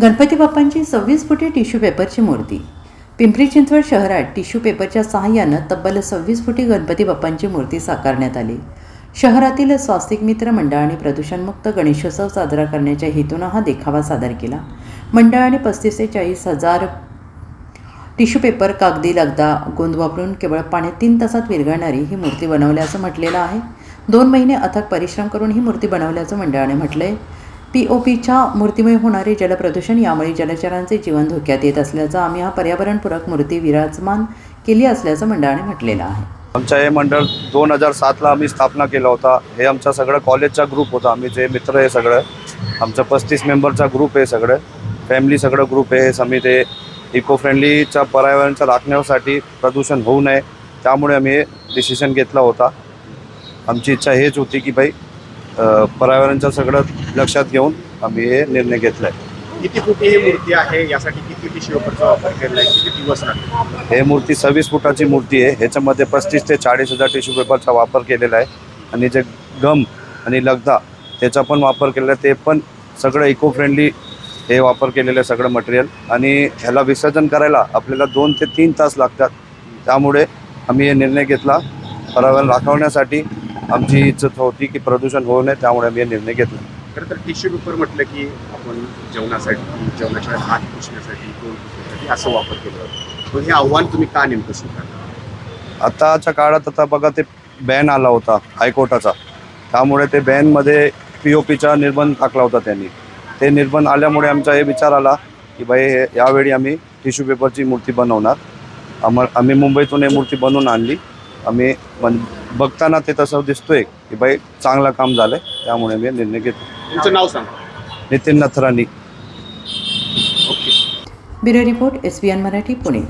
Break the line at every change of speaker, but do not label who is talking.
गणपती बाप्पांची सव्वीस फुटी टिश्यू पेपरची मूर्ती. पिंपरी चिंचवड शहरात टिश्यू पेपरच्या सहाय्यानं तब्बल सव्वीस फुटी गणपती बाप्पांची मूर्ती साकारण्यात आली. शहरातील स्वास्तिक मित्र मंडळाने प्रदूषणमुक्त गणेशोत्सव साजरा करण्याच्या हेतूनं हा देखावा सादर केला. मंडळाने पस्तीस ते चाळीस हजार टिश्यू पेपर कागदी लगदा गोंद वापरून केवळ पाण्यात तीन तासात विरघळणारी ही मूर्ती बनवल्याचं म्हटलेलं आहे. दोन महिने अथक परिश्रम करून ही मूर्ती बनवल्याचं मंडळाने म्हटलं आहे पी ओ पीच्या मूर्तीमुळे होणारे जलप्रदूषण यामुळे जलचरांचे जीवन धोक्यात येत असल्याचं आम्ही हा पर्यावरणपूरक मूर्ती विराजमान केली असल्याचं मंडळाने म्हटलेलं आहे.
आमचं हे मंडळ दोन हजार सातला आम्ही स्थापना केला होता. हे आमचा सगळं कॉलेजचा ग्रुप होता. आम्ही जे मित्र आहे सगळं आमचं पस्तीस मेंबरचा ग्रुप आहे सगळं. फॅमिली सगळं ग्रुप आहे. समित आहे इको फ्रेंडलीच्या पर्यावरणाच्या राखण्यासाठी प्रदूषण होऊ नये त्यामुळे आम्ही हे डिसिशन घेतला होता. आमची इच्छा हेच होती की भाई अं, पर्यावरणाचं सगळं लक्षात घेऊन आम्ही हे निर्णय घेतला आहे
किती फुटी ही मूर्ती आहे? यासाठी किती टिश्यू पेपरचा वापर केला आहे किती दिवस
हे मूर्ती सव्वीस फुटाची मूर्ती आहे. ह्याच्यामध्ये पस्तीस ते चाळीस हजार टिश्यू पेपरचा वापर केलेला आहे. आणि जे गम आणि लगदा त्याचा पण वापर केलेला आहे. ते पण सगळं इको फ्रेंडली हे वापर केलेलं आहे सगळं मटेरियल आणि ह्याला विसर्जन करायला आपल्याला दोन ते तीन तास लागतात. त्यामुळे आम्ही हे निर्णय घेतला. पर्यावरण राखवण्यासाठी आमची इच्छा होती की प्रदूषण होऊ नये त्यामुळे आम्ही निर्णय घेतला.
खरं तर टिश्यू पेपर म्हटलं की आपण जेवणासाठी जेवणाच्या हात पुसण्यासाठी तोंड पुसण्यासाठी असं वापर केलं पण हे आव्हान तुम्ही का नेमकं स्वीकारलं?
आताच्या काळात आता बघा ते बॅन आला होता हायकोर्टाचा. त्यामुळे ते बॅनमध्ये पी ओ पीचा निर्बंध टाकला होता त्यांनी. ते निर्बंध आल्यामुळे आमचा हे विचार आला की बाई हे यावेळी आम्ही टिश्यू पेपरची मूर्ती बनवणार. आम आम्ही मुंबईतून ही मूर्ती बनवून आणली. आम्ही बघताना ते तसं दिसतोय की बाई चांगलं काम झालं त्यामुळे मी निर्णय घेतला
तुमचं नाव सांग.
Nitin Natharani
okay.
Bureau report S Marathi Pune.